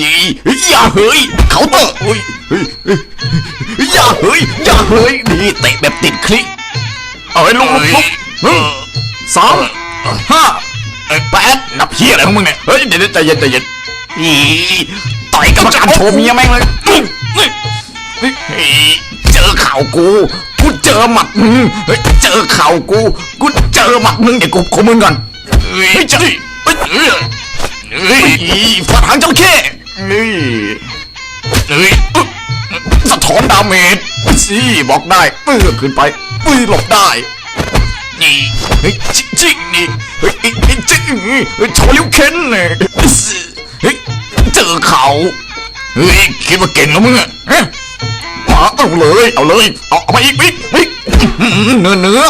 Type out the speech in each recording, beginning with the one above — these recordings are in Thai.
อีอย่าเฮ้ยเขาน์เตอร์อุ้ยเฮ้ยเฮ้ยอย่าเฮ้ยอย่าเฮ้ยนี่เตะแบบติดคลิกเอาไอ้ลุกลุกลุกหนึ่งสองห้าแปดนับเฮียอะไรของมึงเนี่ยเฮ้ยเดี๋ยวใจเย็นใจเย็นอีต่อยกรรมการโชว์เมียแม่งเลยอื้ออื้อเฮ้ยเจอเข่ากูกูเจอหมัดมึงเฮ้ยเจอเข่ากูกูเจอหมัดมึงเดี๋ยวกูขอมึงก่อนเฮ้ยเจอเฮ้ยเฮ้ยเฮ้ยฝาหางจระเข้ เฮ้ยเฮ้ยอึ๊บสะท้อนดาเมจสิบอกได้ปื้อขึ้นไปปื้อหลบได้ นี่เฮ้ยจิจินี่เฮ้ยเฮ้ยเฮ้ยจิเฮ้ยโชว์ลิ้วเค้นเลยเฮ้ยเจอเขาเฮ้ยคิดว่าเก่งแล้วมึงอะฮะมาเอาเลยเอาเลยเอาเอามาอีกอีกอีกเนื้อเนื้อ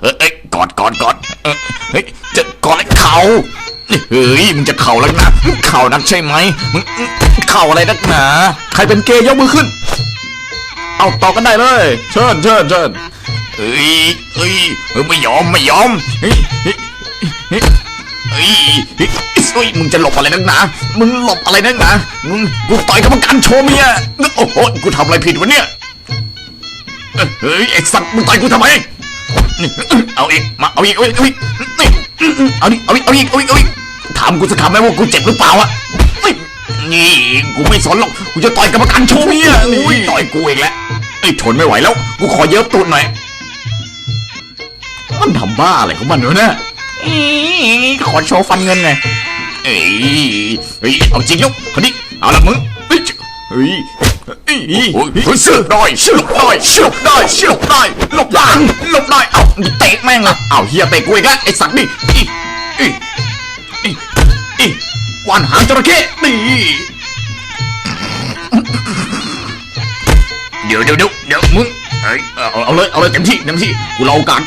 เฮ้ยกอดกอดกอดเออเฮ้ยจะกอดไอ้เขา เฮ้ยมึงจะเข่าแล้วนะเข่านักใช่ไหมมึงเข่าอะไรนักหนาใครเป็นเกย์ยกมือขึ้น เอาต่อกันได้เลย เชิญเชิญเชิญเฮ้ยเฮ้ยเฮ้ยไม่ยอมไม่ยอมเฮ้ยเฮ้ยเฮ้ยเฮ้ยเฮ้ยมึงจะหลบอะไรนักหนา มึงหลบอะไรนักหนามึงกูต่อยกรรมการโชว์เมียโอ้โหกูทำอะไรผิดวะเนี่ยเฮ้ยไอ้สัตว์มึงต่อยกูทำไมเอาอีกมาเอาอีกเอาอีกเอาอีกนี่เอาดิเอาอีกเอาอีกเอาอีกเอาอีก ถามกูสักคำไหมว่ากูเจ็บหรือเปล่าอะนี่นี่กูไม่สนหรอกกูจะต่อยกรรมการโชว์เมียนี่ต่อยกูอีกแล้วไอ้ยทนไม่ไหวแล้ว กูขอเยิบตูดหน่อย มันทำบ้าอะไรของมันวะเนี่ยอีขอโชว์ฟันเงินไงเอ้ยเฮ้ยเอาจริงแล้วคนนี้เอาละมึงเฮ้ยเฮ้ยเฮ้ยเฮ้ยเสือกได้เสือกได้เสือกได้เสือกได้หลบได้หลบได้เอาเตะแม่งละเอาเฮียเตะกูอีกแล้วไอ้สัตว์นี่อีอีอีอี วันหางจระเข้นี่เดี๋ยวเดี๋ยวเดี๋ยวเดี๋ยวมึงเฮ้ยเอาเอาเลยเอาเลยเต็มที่เต็มที่กูรอโอกาส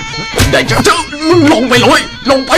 ได้เจอเจอมึงลงไปเลยลงไป